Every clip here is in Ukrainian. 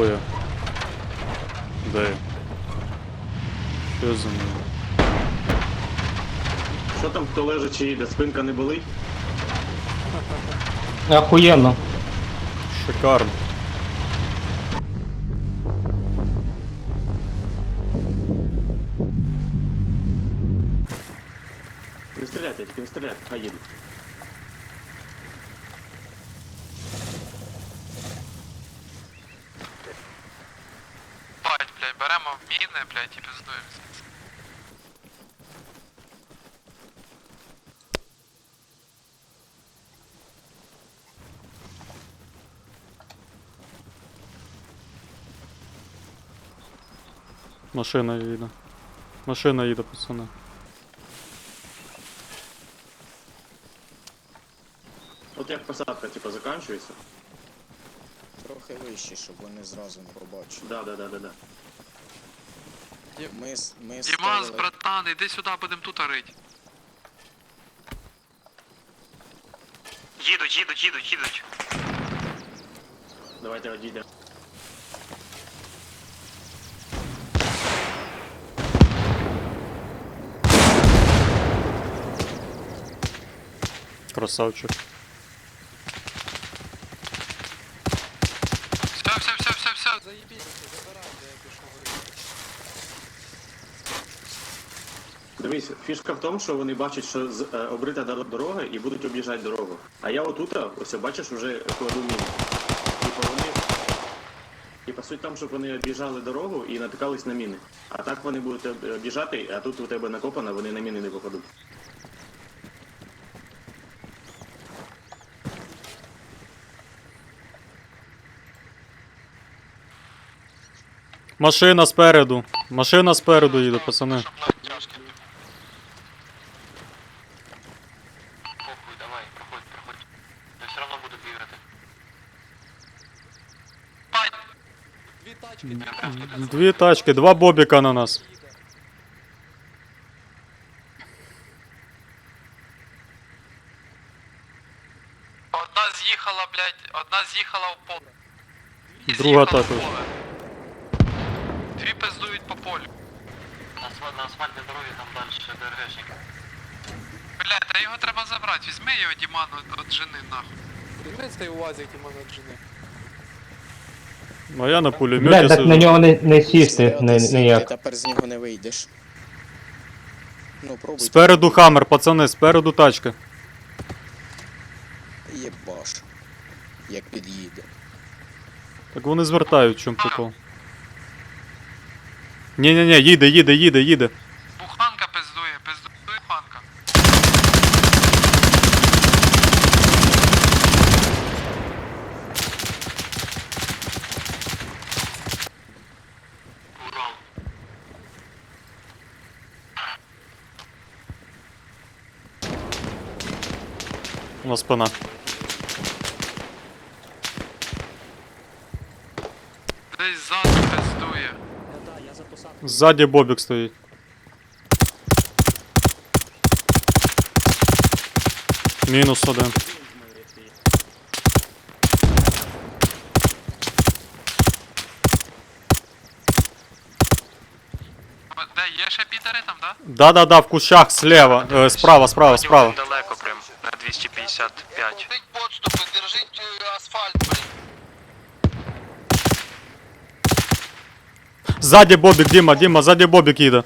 Хто? Де? Що за мною? Що там, хто лежить чи їде, спинка не болить? Охуєнно. Шикарно. Не стріляйте, тільки не стріляйте, хай їдуть. Блядь, і пиздуємо. Машина їде. Машина їде, пацани. От як посадка, типу, закінчується. Трохи вище, щоб вони зразу не побачили. Да, да, да, да, да. Ми, с- ми Дімас, ставили... братан, іди сюди, будемо тут рить. Їдуть, їдуть, їдуть, їдуть. Давайте одійдемо. Красавчик. Все, все, все, все, все. Дивись, фішка в тому, що вони бачать, що з, е, обрита дорога і будуть об'їжджати дорогу. А я отут, ось бачиш, вже кладу міни. Типа вони. Типа суть тому, щоб вони об'їжджали дорогу і натикались на міни. А так вони будуть об- об'їжджати, а тут у тебе накопано, вони на міни не попадуть. Машина спереду. Машина спереду їде, пацани. Тяжко. Похуй, давай, проходь, проходь. Я все равно буду бігати. Бать! Дві тачки. Дві тачки, два бобіка на нас. Одна з'їхала, блядь, одна з'їхала в поле. Дві Друга з'їхали в також. поле. Дві пиздують по полю. На, асфаль- на асфальтной дороге там дальше ДРГшник. Блядь, та його треба забрати. Візьми його, Діман, от, от жени нахуй. Візьми цей УАЗик і можна джини. А я на пулеметі Блядь, так на сижу. нього не, не сісти не, сидіти, ніяк. тепер з нього не вийдеш. Ну, пробуй. Спереду хаммер, пацани, спереду тачка. Єбаш. Як під'їде. Так вони звертають, в чому прикол. Ні-ні-ні, їде, їде, їде, їде. У нас спина. Десь ззаду пиздує. Ззаді бобік стоїть. Мінус один. Де, є ще підари там, да? Да-да-да, в кущах слева, е, справа, справа, справа. Далеко прям, на 255. Держіть подступи, держіть асфальт, блін. Ззаді бобік, Діма, Діма, ззаді бобік їде.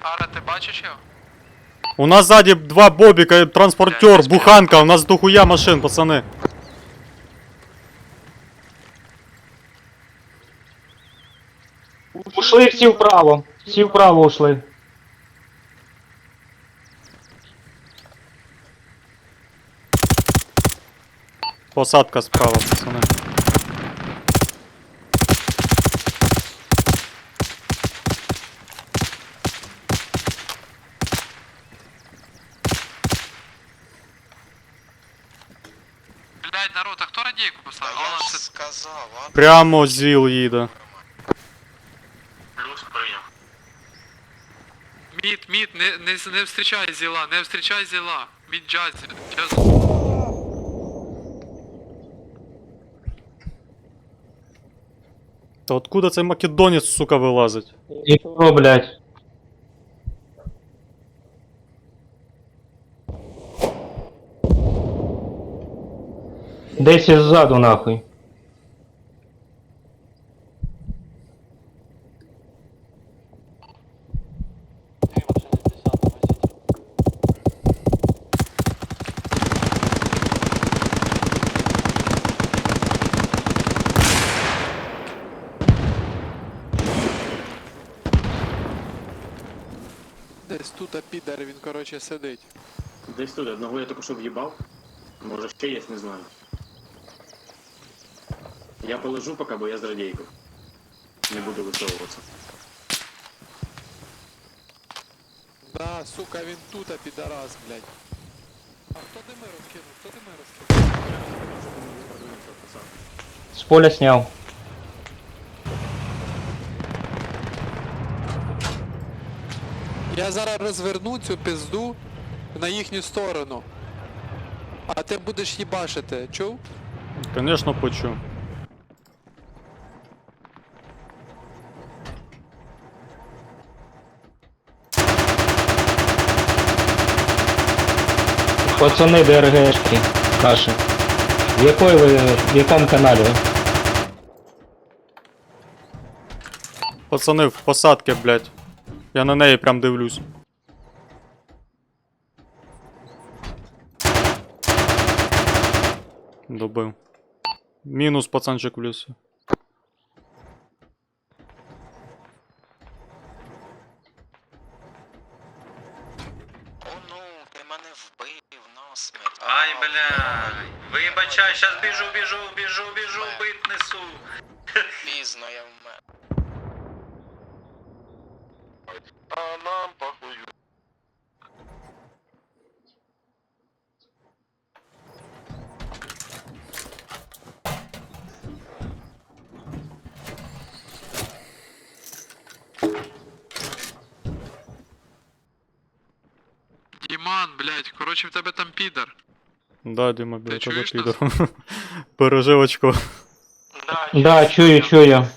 Ара, ти бачиш його? У нас ззаді два бобіка, транспортер, буханка, у нас дохуя машин, пацани. Ушли всі вправо. Всі вправо ушли. Посадка справа, пацани. Блядь, народ, а хто радійку поставив? А, вона це сказав, а? Прямо зіл їде. Не, не, встрічай зіла, не встрічай зіла. Мід джазі. Джаз. Та откуда цей македонець, сука, вилазить? І що, блядь? Десь іззаду нахуй. Десь тут а підер, він короче сидить. Десь тут, одного я тільки що в'їбав. Може ще є, не знаю. Я полежу поки, бо я з радійкою. Не буду висовуватися. Да, сука, він тут а підарас, блядь. А хто дими розкинув? Хто дими розкинув? З поля сняв. Зараз розверну цю пизду на їхню сторону. А ти будеш їбашити, чув? Конечно, почув. Пацани ДРГшки. Каші. В якої ви, в якому каналі? Пацани, в посадки, блядь. Я на неї прям дивлюсь. Добив. Мінус пацанчик в лісі. О ну, ти мене вбив насмерть. Ай, бля. Вибачай, щас біжу, біжу, біжу, біжу, бит несу. Пізно я Діман, блядь, короче в тебе там підер. Да, Діма, біля тебе чуєш піде. Пережив очко. Да, чую, чую.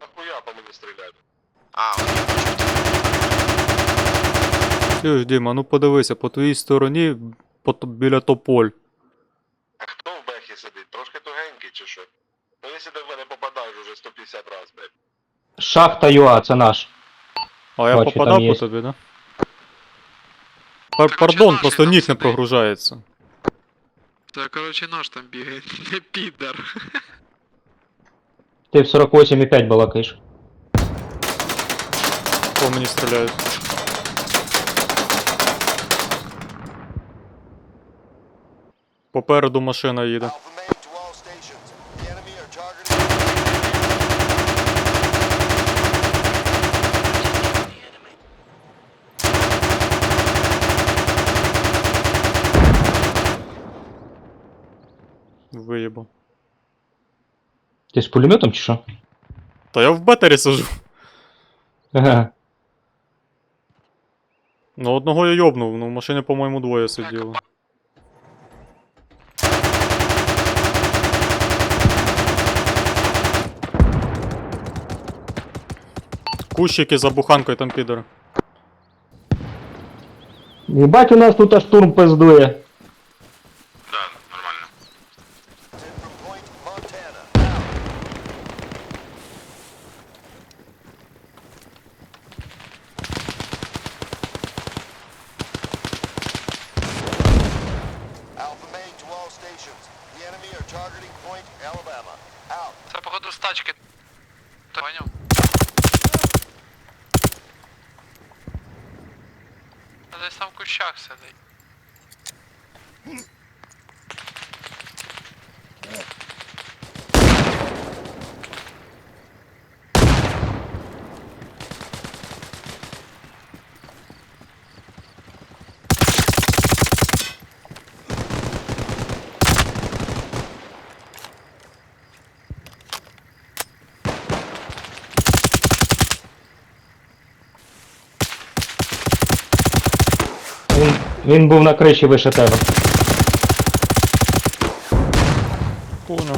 Нахуя по мені стріляти? А. Чуєш, Діма, ну подивися, по твоїй стороні по, т- біля тополь. А хто в бехі сидить? Трошки тугенький чи що? Ну якщо ти в мене попадаєш уже 150 раз, блядь. Шахта ЮА, це наш. А я Бачу, попадав там по є. тобі, да? Пар- Пардон, просто ніг не прогружається. Це, короче, наш там бігає, не підер. Ти в 48,5 балакаєш. По мені стріляють. Попереду машина їде. Ти з пулеметом чи що? Та я в бетері сижу. Ага. Ну одного я йобнув, ну в машині, по-моєму, двоє сиділо. Кущики за буханкою там підери. Єбать, у нас тут аж штурм пиздує. Там сидить. Він був на криші вище тебе. Понял.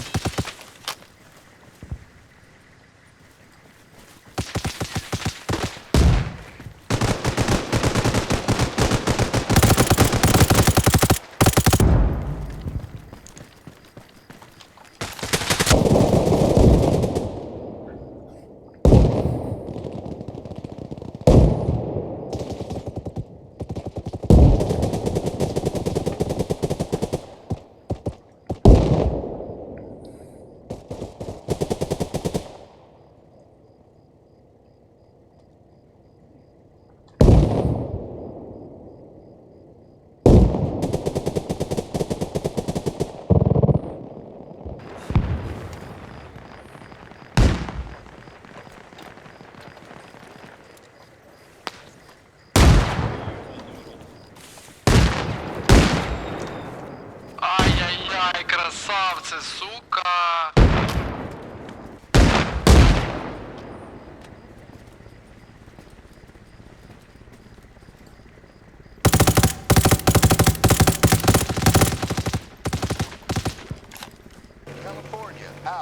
Красавці, сука!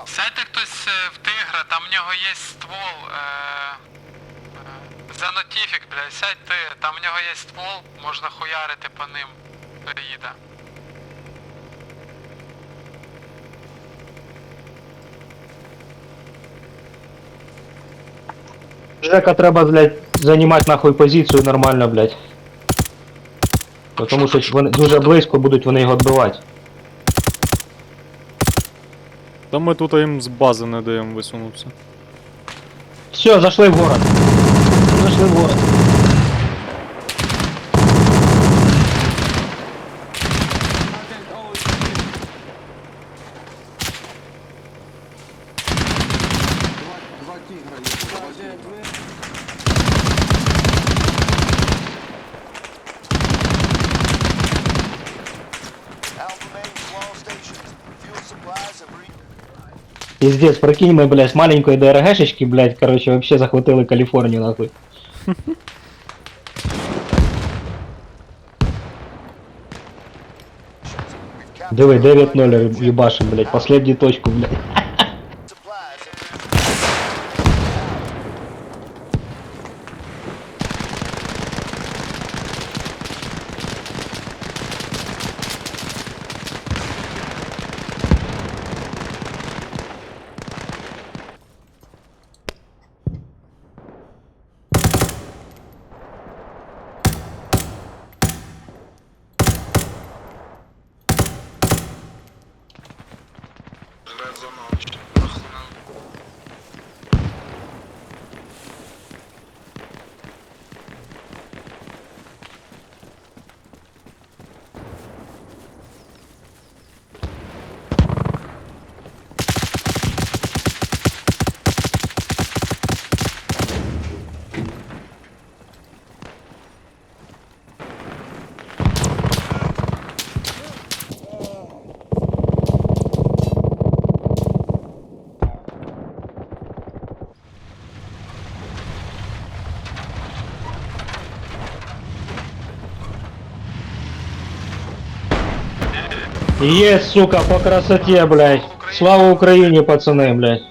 Сядьте хтось е, в тигра, там в нього є ствол. Е, е, Занотіфік, блядь, сядь ти, там в нього є ствол, можна хуярити по ним. Їде. Жека треба, блядь, займати нахуй позицію нормально, блядь. Тому що вони дуже близько будуть вони його відбивати. Та ми тут їм з бази не даємо висунутися. Все, зайшли в город. Зайшли в город. Пиздец, прикинь, мы, блядь, с маленькой ДРГшечки, блядь, короче, вообще захватили Калифорнию, нахуй. Диви, all 9-0 ебашим, блядь, последнюю точку, блядь. Есть, сука, по красоте, блядь. Слава Украине, пацаны, блядь.